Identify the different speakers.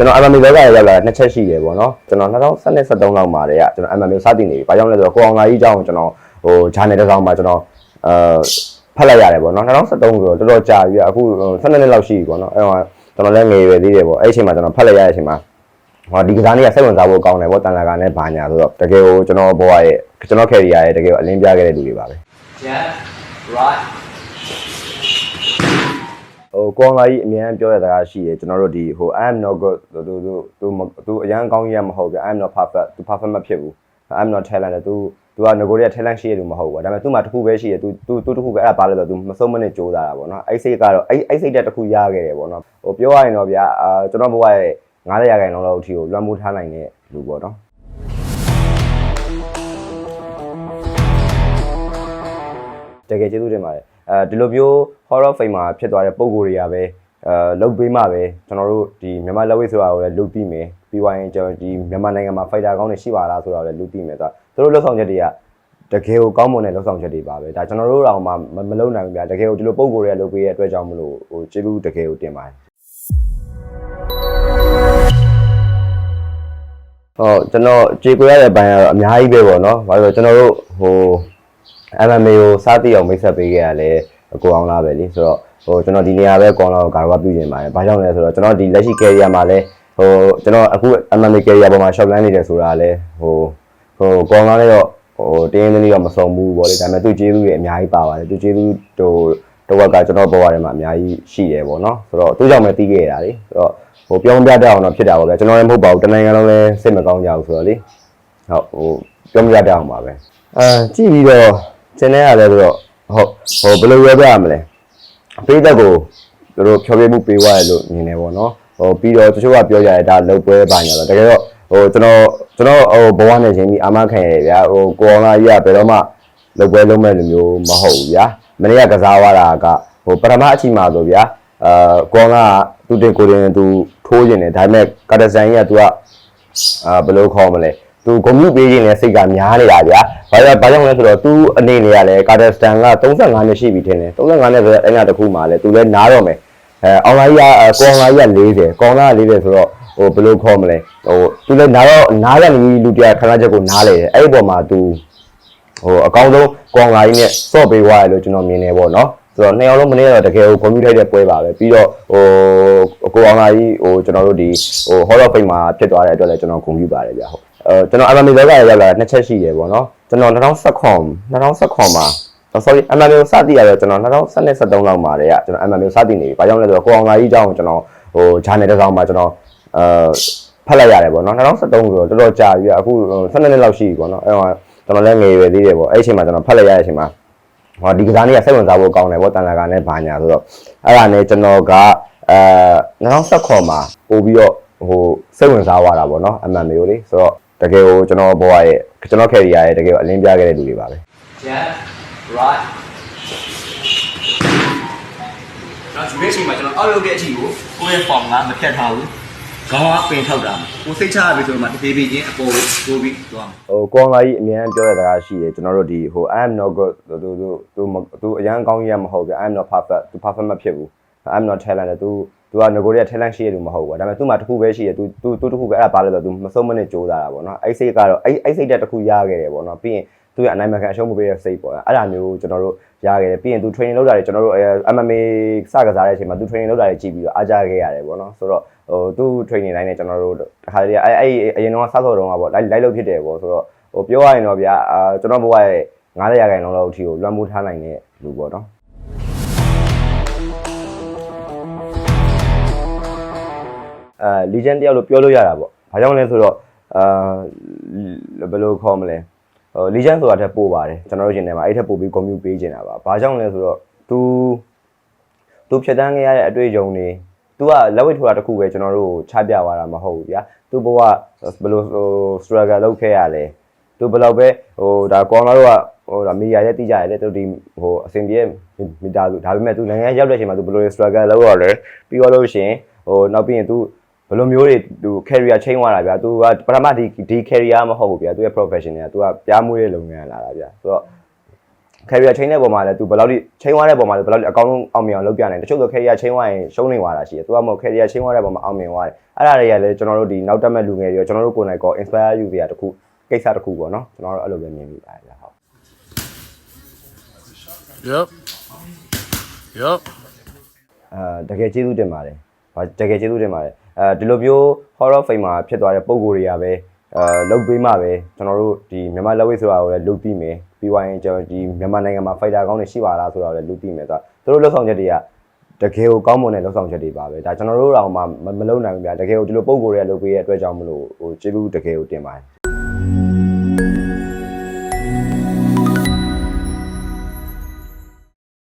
Speaker 1: ကျွန်တော် MMA လောကရောက်လာတာနှစ်ချက်ရှိတယ်ပေါ့နော်ကျွန်တော်2012 13လောက်မှာတည်းကကျွန်တော် MMA စတင်နေပြီဘာကြောင့်လဲဆိုတော့ကိုအောင်လာကြီးအကြောင်းကိုကျွန်တော်ဟို channel တစ်စောင်းမှာကျွန်တော်အဲဖတ်လိုက်ရတယ်ပေါ့နော်2013ဆိုတော့တော်တော်ကြာပြီအခု12နှစ်လောက်ရှိပြီပေါ့နော်အဲ့တော့ကျွန်တော်လည်းငယ်ရွယ်သေးတယ်ပေါ့အဲ့အချိန်မှာကျွန်တော်ဖတ်လိုက်ရတဲ့အချိန်မှာဟောဒီကစားနေရစိတ်ဝင်စားဖို့ကောင်းတယ်ပေါ့တန်လာကနဲ့ဘာညာဆိုတော့တကယ်ကိုကျွန်တော်ဘဝရဲ့ကျွန်တော် career ရဲ့တကယ်ကိုအလင်းပြခဲ့တဲ့လူတွေပါပဲ
Speaker 2: Yeah right
Speaker 1: ဟိုကောင်းလာကြီးအများကြီးပြောရတဲ့စကားရှိတယ်ကျွန်တော်တို့ဒီဟို I am not good သူသူသူသူသူအရန်ကောင်းကြီးရမဟုတ်ဗျ I am not perfect သူ perfect မဖြစ်ဘူး I am not talented သူသူကငကိုတွေက talent ရှိရလို့မဟုတ်ဘူးဒါပေမဲ့သူ့မှာတစ်ခုပဲရှိရသူသူသူတစ်ခုပဲအဲ့ဒါဘာလဲဆိုတော့သူမဆုံးမနဲ့ကြိုးစားတာပေါ့နော်အဲ့စိတ်ကတော့အဲ့အဲ့စိတ်တက်တစ်ခုရခဲ့တယ်ပေါ့နော်ဟိုပြောရရင်တော့ဗျာအာကျွန်တော်ဘဝရဲ့90ရာခိုင်နှုန်းလောက်အထိကိုလွှမ်းမိုးထားနိုင်တဲ့လူပေါ့နော်တကယ်ကျေးဇူးတင်ပါတယ် အဲဒီလိုမျိုး horror film မှာဖြစ်သွားတဲ့ပုံကိုယ်တွေကပဲအဲလုတ်ပေးမှပဲကျွန်တော်တို့ဒီမြန်မာလက်ဝဲဆိုတာကိုလည်းလုတ်ပြီးမယ်ပြီးသွားရင်ကျွန်တော်ဒီမြန်မာနိုင်ငံမှာ fighter ကောင်းတွေရှိပါလားဆိုတာကိုလည်းလုတ်ပြီးမယ်ဆိုတော့သူတို့လှုပ်ဆောင်ချက်တွေကတကယ်ကိုကောင်းမွန်တဲ့လှုပ်ဆောင်ချက်တွေပါပဲဒါကျွန်တော်တို့တော့မှမလုံနိုင်ဘူးဗျာတကယ်ကိုဒီလိုပုံကိုယ်တွေကလုတ်ပေးရတဲ့အတွက်ကြောင့်မလို့ဟိုကျေးဇူးတကယ်ကိုတင်ပါတယ်ဟုတ်ကျွန်တော်ကြေကိုရတဲ့ဘိုင်းကတော့အများကြီးပဲပေါ့နော်ဘာလို့လဲကျွန်တော်တို့ဟို MMA ကိုစားသိအောင်မိတ်ဆက်ပေးခဲ့ရလဲကိုအောင်လားပဲလေဆိုတော့ဟိုကျွန်တော်ဒီနေရာပဲကိုအောင်လားကိုကာရဝပြုနေပါတယ်။ဘာကြောင့်လဲဆိုတော့ကျွန်တော်ဒီလက်ရှိ career မှာလဲဟိုကျွန်တော်အခု MMA career ပေါ်မှာ short plan နေတယ်ဆိုတာလဲဟိုဟိုကိုအောင်လားလည်းတော့ဟိုတင်းတင်းလေးတော့မစုံဘူးပေါ့လေဒါပေမဲ့သူကျေးဇူးတွေအများကြီးပါပါတယ်သူကျေးဇူးဟိုတော့ကကျွန်တော်ဘဝထဲမှာအများကြီးရှိတယ်ပေါ့နော်ဆိုတော့သူကြောင့်ပဲတီးခဲ့ရတာလေဆိုတော့ဟိုပြောင်းပြတတ်အောင်တော့ဖြစ်တာပေါ့ဗျာကျွန်တော်လည်းမဟုတ်ပါဘူးတနိုင်ငံလုံးလည်းစိတ်မကောင်းကြဘူးဆိုတော့လေဟုတ်ဟိုပြောင်းပြတတ်အောင်ပါပဲအာကြည့်ပြီးတော့ ကျင်းနေရတယ်ဆိုတော့ဟုတ်ဟိုဘယ်လိုပြောပြရမလဲပေးသက်ကိုသူတို့ဖြောပြမှုပေးသွားရလို့မြင်နေပေါ့နော်ဟိုပြီးတော့တချို့ကပြောကြတယ်ဒါလုတ်ပွဲပါညာတော့တကယ်တော့ဟိုကျွန်တော်ကျွန်တော်ဟိုဘဝနဲ့ချင်းပြီးအာမခံရဗျာဟိုကိုအောင်လာကြီးကဘယ်တော့မှလုတ်ပွဲလုံးမဲ့လူမျိုးမဟုတ်ဘူးဗျာမနေ့ကကစားသွားတာကဟိုပထမအချိန်မှာဆိုဗျာအာကိုအောင်လာကသူတင်ကိုတင်သူထိုးကျင်တယ်ဒါပေမဲ့ကာတဆန်ကြီးကသူကအာဘယ်လိုခေါ်မလဲ သူဂုံမြူပေးခြင်းနဲ့စိတ်ကများနေတာဗျာ။ဘာကြောင့်ဘာကြောင့်လဲဆိုတော့သူအနေနဲ့ကလည်းကာတာစတန်က35နှစ်ရှိပြီထင်တယ်။35နှစ်ဆိုတော့အဲ့ညာတစ်ခုမှလည်းသူလည်းနားတော့မယ်။အဲအောင်လာကြီးကကောင်းလာကြီးက40ကောင်းလာက40ဆိုတော့ဟိုဘယ်လိုခေါ်မလဲ။ဟိုသူလည်းနားတော့နားရနေလူတရားခဏချက်ကိုနားလေတယ်။အဲ့ဒီပေါ်မှာသူဟိုအကောင်းဆုံးကောင်းလာကြီးနဲ့စော့ပေးသွားတယ်လို့ကျွန်တော်မြင်နေပေါ့နော်။ဆိုတော့နှစ်ယောက်လုံးမနေ့ကတော့တကယ်ကိုကွန်ပျူတာတဲ့ပွဲပါပဲပြီးတော့ဟိုကိုအောင်လာကြီးဟိုကျွန်တော်တို့ဒီဟို horror film မှာဖြစ်သွားတဲ့အတွက်လည်းကျွန်တော်ကွန်ပျူပါတယ်ဗျာဟုတ် အဲကျွန်တော် MMA လောကရောက်လာတာနှစ်ချက်ရှိတယ်ပေါ့နော်ကျွန်တော်2019 2019မှာ sorry MMA ကိုစတင်ရတော့ကျွန်တော်2012 13လောက်မှာတည်းကကျွန်တော် MMA ကိုစတင်နေပြီဘာကြောင့်လဲဆိုတော့ကိုအောင်လာကြီးအကြောင်းကိုကျွန်တော်ဟို channel တစ်စောင်းမှာကျွန်တော်အဲဖတ်လိုက်ရတယ်ပေါ့နော်2013ဆိုတော့တော်တော်ကြာပြီအခု12နှစ်လောက်ရှိပြီပေါ့နော်အဲတော့ကျွန်တော်လည်းငယ်ရွယ်သေးတယ်ပေါ့အဲ့အချိန်မှာကျွန်တော်ဖတ်လိုက်ရတဲ့အချိန်မှာဟောဒီကစားနေရစိတ်ဝင်စားဖို့ကောင်းတယ်ပေါ့တန်လာကနဲ့ဘာညာဆိုတော့အဲ့ဒါနဲ့ကျွန်တော်ကအဲ2019မှာပို့ပြီးတော့ဟိုစိတ်ဝင်စားသွားတာပေါ့နော် MMA ကိုလေဆိုတော့ တကယ်ကိုကျွန်တော်ဘဝရဲ့ကျွန်တော် career ရဲ့တကယ်ကိုအလင်းပြခဲ့တဲ့လူတွေပါပဲ
Speaker 2: Yeah right တော့ဒီနေ့ချိန်မှာကျွန်တော်အောက်လုပ်တဲ့အချိန်ကိုကိုယ့်ရဲ့ form ကမဖြတ်ထားဘူးခေါင်းကပင်ထောက်တာကိုစိတ်ချရပြီဆိုတော့မှတပြေးပြေးချင်းအပေါ်ကိုတိုးပြီးသွားမှာ
Speaker 1: ဟိုကောင်းလာကြီးအများကြီးပြောတဲ့စကားရှိတယ်ကျွန်တော်တို့ဒီဟို I am not good သူသူသူသူအရန်ကောင်းကြီးရမဟုတ်ဗျ I am not perfect သူ perfect မဖြစ်ဘူး I am not talented သူ သူကငကိုတွေက talent ရှိရလို့မဟုတ်ဘူးဒါပေမဲ့သူ့မှာတစ်ခုပဲရှိရသူသူသူတစ်ခုပဲအဲ့ဒါဘာလဲဆိုတော့သူမဆုံးမနဲ့ကြိုးစားတာပေါ့နော်အဲ့စိတ်ကတော့အဲ့အဲ့စိတ်တက်တစ်ခုရခဲ့တယ်ပေါ့နော်ပြီးရင်သူရဲ့အနိုင်မခံအရှုံးမပေးတဲ့စိတ်ပေါ့အဲ့ဒါမျိုးကျွန်တော်တို့ရခဲ့တယ်ပြီးရင်သူ training လုပ်တာတွေကျွန်တော်တို့ MMA စကစားတဲ့အချိန်မှာသူ training လုပ်တာတွေကြည့်ပြီးတော့အားကြခဲ့ရတယ်ပေါ့နော်ဆိုတော့ဟိုသူ training တိုင်းနဲ့ကျွန်တော်တို့တခါတည်းအဲ့အဲ့အရင်တော့စဆော့တော့ကပေါ့လိုက်လိုက်လို့ဖြစ်တယ်ပေါ့ဆိုတော့ဟိုပြောရရင်တော့ဗျာအာကျွန်တော်ဘဝရဲ့90ရာခိုင်နှုန်းလောက်အထိကိုလွှမ်းမိုးထားနိုင်တဲ့လူပေါ့နော် အဲ legend တယောက်လို့ပြောလို့ရတာပေါ့။ဘာကြောင့်လဲဆိုတော့အာဘယ်လိုခေါ်မလဲ။ဟို legend ဆိုတာတက်ပို့ပါတယ်ကျွန်တော်တို့ရှင်ထဲမှာအဲ့ထက်ပို့ပြီး commute ပေးချင်တာပါ။ဘာကြောင့်လဲဆိုတော့ तू तू ဖြတ်တန်းခဲ့ရတဲ့အတွေ့အကြုံတွေ तू ကလက်ဝိတ်ထိုးတာတစ်ခုပဲကျွန်တော်တို့ချပြသွားတာမဟုတ်ဘူးဗျာ။ तू ဘဝဘယ်လိုဟို struggle လုပ်ခဲ့ရလဲ။ तू ဘယ်လောက်ပဲဟိုဒါကောင်းလာတော့ကဟိုဒါမီဒီယာရဲ့တိကြရလေ तू ဒီဟိုအစင်ပြေမီတာလူဒါပေမဲ့ तू နိုင်ငံရောက်တဲ့အချိန်မှာ तू ဘယ်လို struggle လုပ်ရလဲပြီးတော့လို့ရှိရင်ဟိုနောက်ပြီးရင် तू ဘယ်လိုမျိုးတွေသူ career change သွားတာဗျာ။ तू ကပထမဒီဒီ career မဟုတ်ဘူးဗျာ။ तू ရဲ့ profession က तू ကပြားမွေးတဲ့လုပ်ငန်းလာတာဗျာ။ဆိုတော့ carrier chain တဲ့ပုံမှာလည်း तू ဘယ်လောက်ထိ chain သွားတဲ့ပုံမှာလည်းဘယ်လောက်ထိအကောင်းဆုံးအောင်မြင်အောင်လုပ်ပြနိုင်တယ်တချို့ဆို carrier chain သွားရင်ရှုံးနေသွားတာရှိတယ် तू ကမဟုတ် carrier chain သွားတဲ့ပုံမှာအောင်မြင်သွားတယ်အဲ့ဒါတွေကလည်းကျွန်တော်တို့ဒီနောက်တက်မဲ့လူငယ်တွေရောကျွန်တော်တို့ကိုယ်တိုင်ကော inspire ယူစရာတစ်ခုကိစ္စတစ်ခုပေါ့နော်ကျွန်တော်တို့အဲ့လိုပဲမြင်မိပါတယ်ဗျဟုတ်
Speaker 3: Yep. Yep.
Speaker 1: အဲတကယ်ကျေးဇူးတင်ပါတယ်။ဘာတကယ်ကျေးဇူးတင်ပါတယ်။ အဲဒီလိုမျိုး horror film မှာဖြစ်သွားတဲ့ပုံကိုယ်တွေကပဲအဲလုတ်ပေးမှပဲကျွန်တော်တို့ဒီမြန်မာလက်ဝဲဆိုတာကိုလည်းလုတ်ပြီးမယ်။ပြီးသွားရင်ကျွန်တော်ဒီမြန်မာနိုင်ငံမှာ fighter ကောင်းတွေရှိပါလားဆိုတာကိုလည်းလုတ်ပြီးမယ်ဆိုတော့သူတို့လှုပ်ဆောင်ချက်တွေကတကယ်ကိုကောင်းမွန်တဲ့လှုပ်ဆောင်ချက်တွေပါပဲ။ဒါကျွန်တော်တို့တော့မှမမလုံနိုင်ဘူးဗျာ။တကယ်ကိုဒီလိုပုံကိုယ်တွေကလုတ်ပေးရဲ့အတွက်ကြောင့်မလို့ဟိုကျေးဇူးတကယ်ကိုတင်ပါတယ်